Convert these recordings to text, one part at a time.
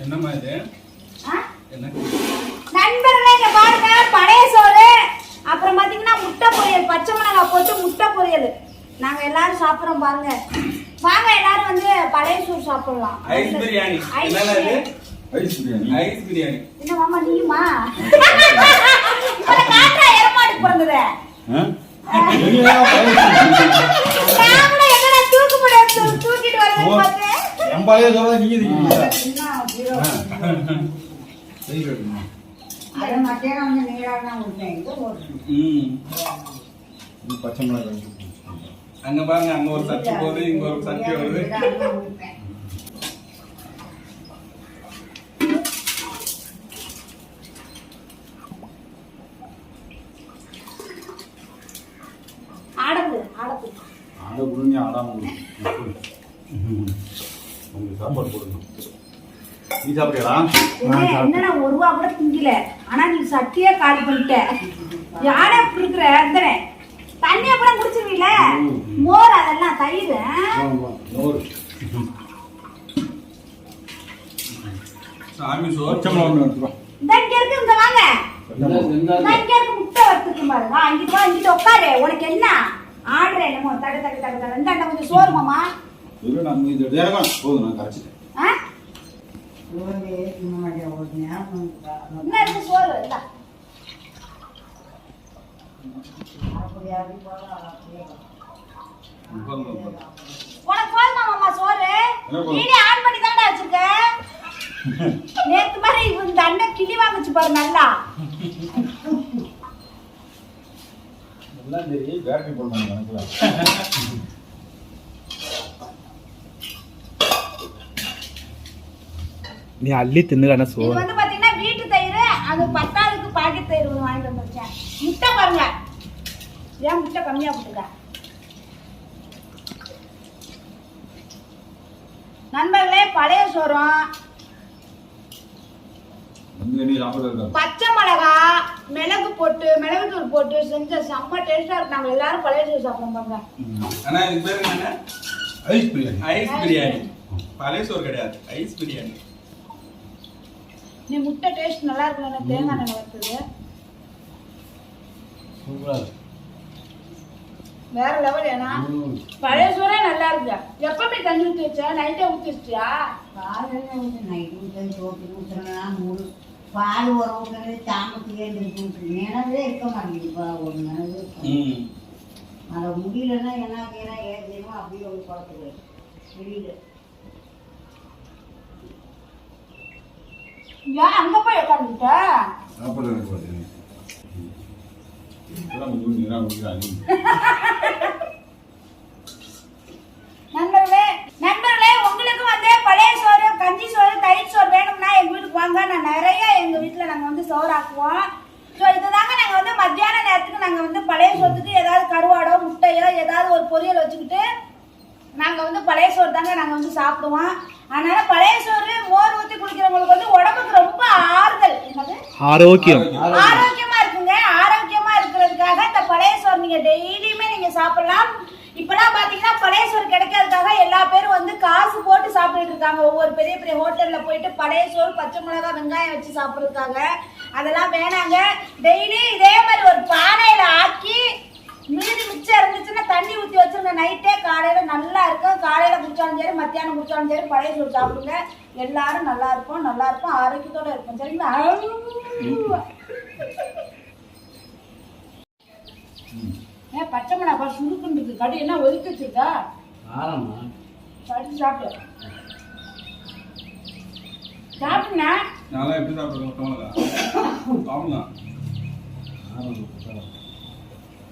என்னம்மா இது? ஆ? என்ன? நண்பர்களே இங்க பாருங்க பழைய சோறு. அப்புறம் பாத்தீங்கன்னா முட்டை பொரியல் பச்சை மிளகாய் போட்டு முட்டை பொரியல். நாங்க எல்லாரும் சாப்பிடுறோம் பாருங்க. வாங்க எல்லாரும் வந்து பழைய சோறு சாப்பிடலாம். Ice biryani. Ice biryani. Ice biryani. Ice biryani. என்ன மாமா நீயுமா காட்டுறா எரமாடு பிறந்தது. தூக்கிட்டு நம்ம பழைய சொல்றத நீங்க இது பச்சை மிளகாய் அங்க பாருங்க அங்க ஒரு சட்டி போகுது இங்க ஒரு சட்டி வருது. புடுங்க ஆடாம விடுங்க. உங்களுக்கு சாப்பாடு போடுங்க நீ சாப்பிட்டியாடா? என்ன என்னடா ஒரு ரூபா கூட திங்கல. ஆனா நீ சட்டியே காலி பண்ணிட்ட. யாரா இப்படி இருக்கிற? அந்தனே தண்ணிய கூட குடிச்சிருவீல? மோர் அதெல்லாம் தயிர்? நூறு சாமி மிளகாய் ஒன்று எடுத்துக்கோ இங்க இருக்கு இங்க வாங்க. இங்க இருக்கு முட்டை வறுத்துக்கு பாருங்க வா இங்கிட்டு வா இங்கிட்டு உட்காரு. உனக்கு என்ன? ஆடுற என்னமோ தடு தடு தடு தடு. இந்த கொஞ்சம் சோறு மாமா. இல்லை நான் இது இறக்கம் போதும் நான் கரைச்சிட்டேன். உனக்கு போதுமா மாமா சோறு? நீனே ஆன் பண்ணி வச்சிருக்க நேத்து மாதிரி இந்த அண்ணன் கிளி வாங்குச்சு பாரு நல்லா எல்லாம் சரி பேட்டரி போடணும் கணக்கில் நீ அள்ளி இது சோறு? வந்து பாத்தீங்கன்னா வீட்டு தயிர் அது பத்தாளுக்கு பாக்கெட் தயிர் ஒன்று வாங்கிட்டு வந்துருக்கேன் முட்டை பாருங்க. ஏன் முட்டை கம்மியா போட்டுக்க நண்பர்களே பழைய சோறும். பச்சை மிளகா மிளகு போட்டு மிளகுத்தூள் போட்டு செஞ்ச செம்ம டேஸ்டா இருக்கு. நாங்க எல்லாரும் பழைய சோறு சாப்பிடுறோம் பாருங்க. அண்ணா இது பேரு என்ன ஐஸ் பிரியாணி. ஐஸ் பிரியாணி. பழைய சோறு கிடையாது. ஐஸ் பிரியாணி. நீ முட்டை டேஸ்ட் நல்லா இருக்கு எனக்கு தேங்காய் எண்ணெய் வறுத்தது. வேற லெவல் ஏன்னா பழைய சோறே நல்லா இருக்கு எப்பவுமே தண்ணி ஊத்தி வச்ச? நைட்டே ஊத்தி வச்சியா காலையில் நைட்டு ஊற்றி சோப்பு ஊற்றுறேன்னா மூணு பால் ஒரு ஊற்றுறது சாமத்துக்கு எழுந்திரிச்சு ஊற்றுறது நினைவே இருக்க மாட்டேங்குதுப்பா ஒரு நினைவு அதை முடியலன்னா என்ன செய்யணும் ஏன் செய்யணும் அப்படியே ஒரு குழப்பது முடியல ஏன் அங்க போய் உட்காந்துட்ட சாப்பிட்றது எனக்கு நண்பர்களே நண்பர்களே உங்களுக்கு வந்து பழைய சோறு கஞ்சி சோறு தயிர் சோறு வேணும்னா எங்க வீட்டுக்கு வாங்க. நான் நிறைய எங்க வீட்டுல நாங்க வந்து சோறு ஆக்குவோம் ஸோ இதுதாங்க நாங்க வந்து மத்தியான நேரத்துக்கு நாங்க வந்து பழைய சோத்துக்கு ஏதாவது கருவாடோ முட்டையோ ஏதாவது ஒரு பொரியல் வச்சுக்கிட்டு நாங்க வந்து பழைய சோறு தாங்க நாங்க வந்து சாப்பிடுவோம். அதனால பழைய சோறு மோர் ஊத்தி குடிக்கிறவங்களுக்கு வந்து உடம்புக்கு ரொம்ப ஆறுதல். ஆரோக்கியம். ஆரோக்கியமா இருக்குங்க. ஆரோக்கியமா இருக்கிறதுக்காக இந்த பழைய சோறு நீங்க டெய்லியுமே நீங்க சாப்பிடலாம். இப்பெல்லாம் பாத்தீங்கன்னா பழைய சோறு கிடைக்கிறதுக்காக எல்லா பேரும் வந்து காசு போட்டு சாப்பிட்டுட்டு இருக்காங்க. ஒவ்வொரு பெரிய பெரிய ஹோட்டல்ல போயிட்டு பழைய சோறு பச்சை மிளகாய் வெங்காயம் வச்சு சாப்பிடுறதுக்காக. அதெல்லாம் வேணாங்க. டெய்லி இதே மாதிரி ஒரு பானையில ஆக்கி மீதி மிச்சம் இருந்துச்சுன்னா தண்ணி ஊத்தி வச்சிருங்க நைட்டே காலையில நல்லா இருக்கும் காலையில குடிச்சாலும் சரி மத்தியானம் குடிச்சாலும் சரி பழைய சோறு சாப்பிடுங்க. எல்லாரும் நல்லா இருப்போம் நல்லா இருப்போம் ஆரோக்கியத்தோட இருப்போம். சரிங்களா? ஏ பச்சை மிளகாய் சுருக்குன்னு இருக்கு கடி என்ன ஒதுக்கி வச்சிருக்கா? கடி சாப்பிடு. சாப்பிடுண்ணா. எப்படி சாப்பிடுறேன்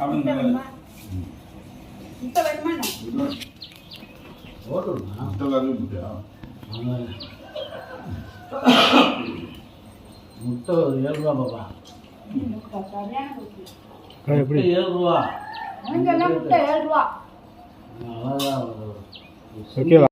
சாப்பிடுங்க வேணுமா? முட்டை ஒரு ஏழு ரூபா பாப்பா. முட்டை சரியான குட்டி. எப்படி? முட்டை ஏழு ரூபா. அங்கெல்லாம் முட்டை ஏழு ரூபா. அழகா ஒரு ஓகேவா